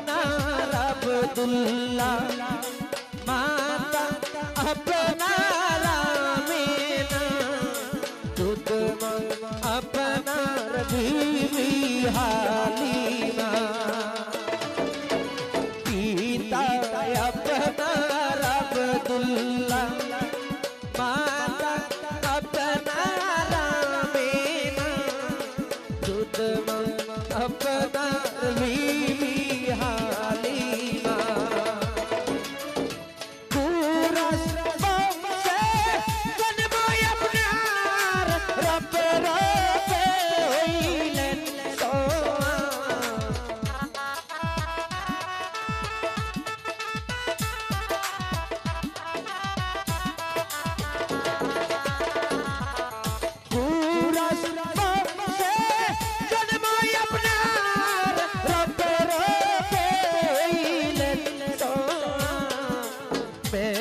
अपना रब दुल्ला पे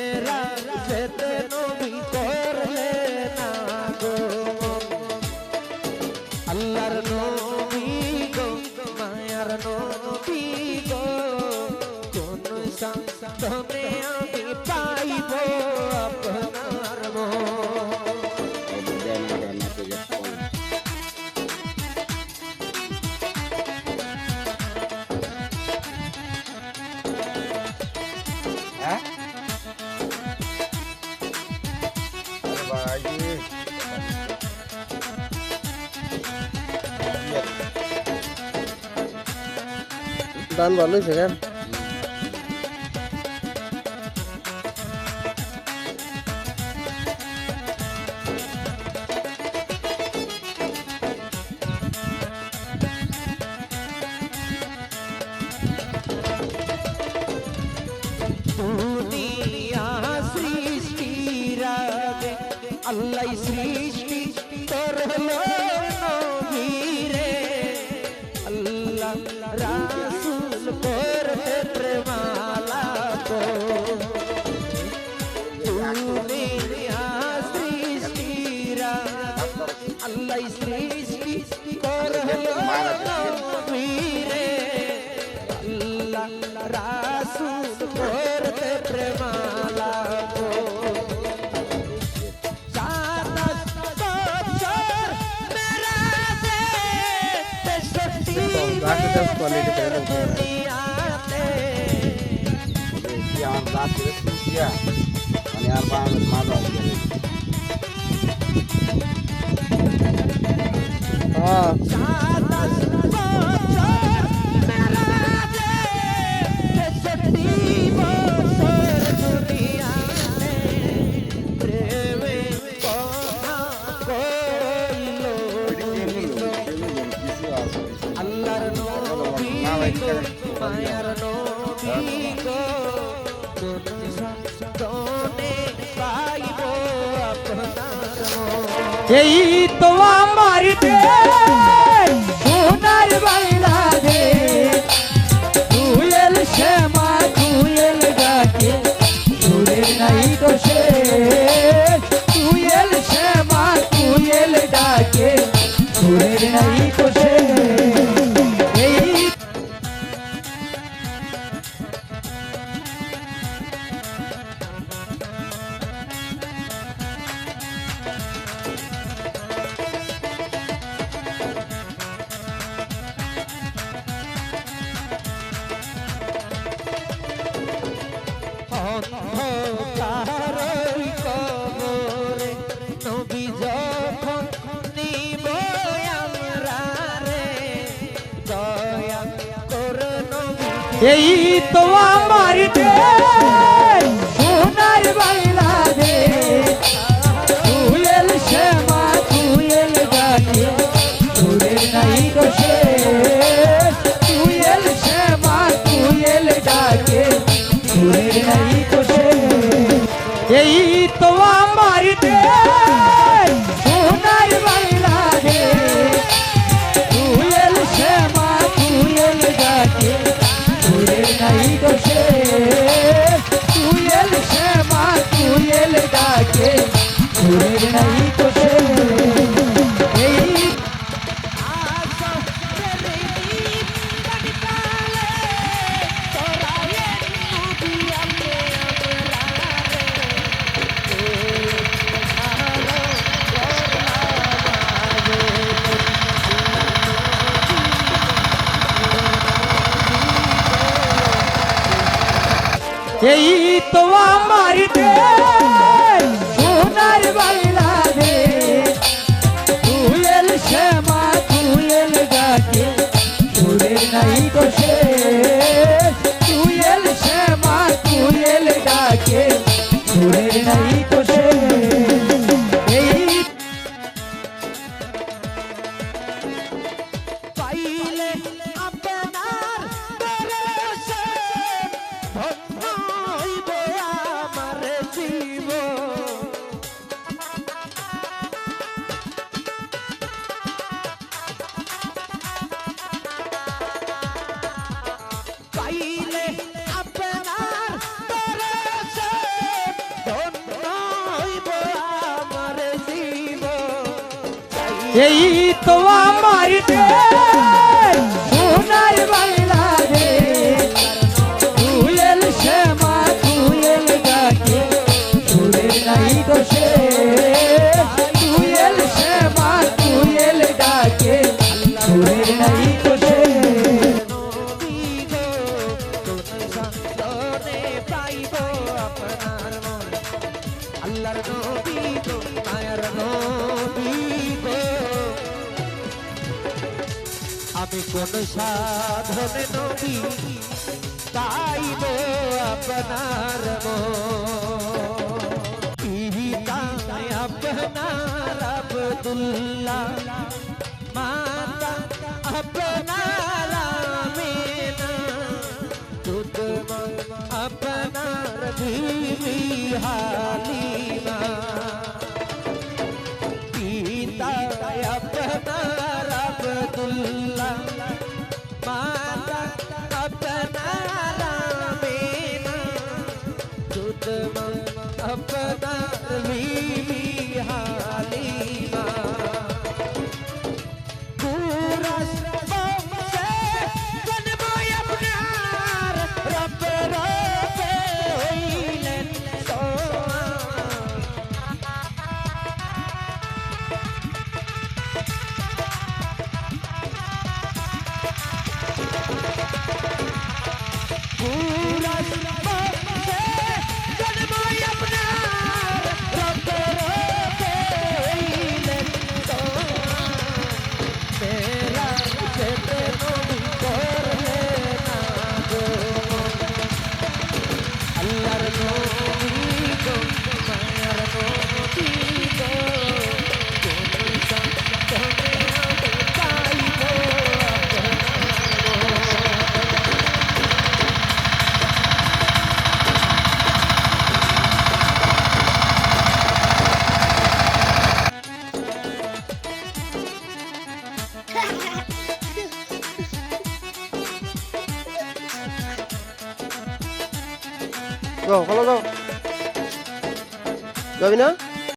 ধান ভালো হয়েছে কেন আল্লাহ সৃষ্টি তোর হলো নবী। তাই সৃষ্টি করল নবীরে আল্লাহ রাসূল করতে আমার রাত আল্লাহর নবী গো মায়ার নবী গো এই তো আমার দেশ। অন্ধকার কবরে নবী যখন নিব আমরা রে দয়া কর নবী। এই তো আমার দেশ Eita, isso. এই তো আমার সোনার বাংলা। এই তো আমার সোনার বাংলা রে তুয়েল শ্যামা তুয়েল ডাকে সুরের নাই দোষে তুয়েল শ্যামা তুয়েল ডাকে সুরের নাই দোষে কোন সাধন নবী তাইব আপনার আপনার আব্দুল্লাহ মাতা আপনার அப்பதா রবিনা